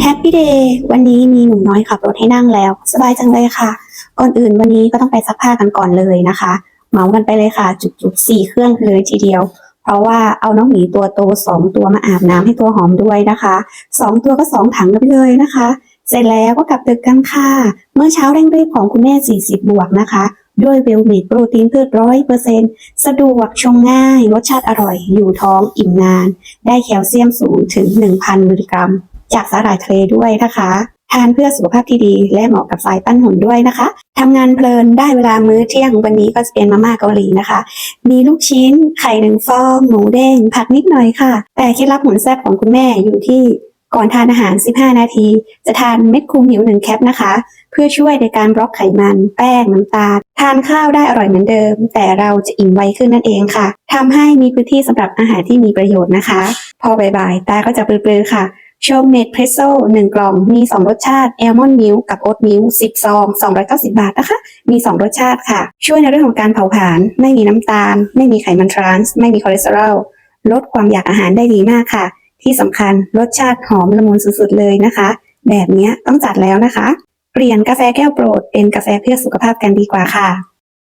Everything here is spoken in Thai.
แฮปปี้เดย์วันนี้มีหนุ่มน้อยขับรถให้นั่งแล้ว สบายจังเลยค่ะ ก่อนอื่นวันนี้ก็ต้องไปซักผ้ากันก่อนเลยนะคะ เหมากันไปเลยค่ะ จุกๆสี่เครื่องเลยทีเดียว เพราะว่าเอาน้องหมีตัวโตสองตัวมาอาบน้ำให้ตัวหอมด้วยนะคะสองตัวก็สองถังกันไปเลยนะคะ เสร็จแล้วก็กลับตึกกันค่ะ เมื่อเช้าเร่งรีบของคุณแม่ 40 บวกนะคะ ด้วยเวลมิดโปรตีนพืชร้อยเปอร์เซ็นสะดวกชงง่ายรสชาติอร่อย อยู่ท้องอิ่มนาน ได้แคลเซียมสูงถึง 1,000 มิลลิกรัม จากสาหร่ายทะเลด้วยนะคะทานเพื่อสุขภาพที่ดีและเหมาะกับสายปั้นหุ่นด้วยนะคะทำงานเพลินได้เวลามื้อเที่ยงวันนี้ก็จะเป็นมาม่าเกาหลีนะคะ มีลูกชิ้น ไข่หนึ่งฟอง หมูเด้ง ผักนิดหน่อยค่ะ แต่เคล็ดลับหุ่นแซ่บของคุณแม่อยู่ที่ก่อนทานอาหาร 15 นาที จะทานเม็ดคุมหิวหนึ่งแคปนะคะ เพื่อช่วยในการบล็อกไขมัน แป้งน้ำตาล ทานข้าวได้อร่อยเหมือนเดิม แต่เราจะอิ่มไวขึ้นนั่นเองค่ะทำให้มีพื้นที่สำหรับอาหารที่มีประโยชน์นะคะ พอบ่ายๆตาก็จะปลือๆค่ะ ชมเน t เพรสโซ่หนึ่งกล่องมี 2 รสชาติแอลมอนด์มิลกับโอ๊ตมิลสิบซอง290 บาทนะคะ มี 2 รสชาติค่ะ ช่วยในเรื่องของการเผาผลาญไม่มีน้ำตาล ไม่มีไขมันทรานส์ไม่มีคอเลสเตอรอลลดความอยากอาหารได้ดีมากค่ะ ที่สำคัญรสชาติหอมละมุนสุดๆเลยนะคะ แบบนี้ต้องจัดแล้วนะคะ เปลี่ยนกาแฟแก้วโปรดเป็นกาแฟเพื่อสุขภาพกันดีกว่าค่ะ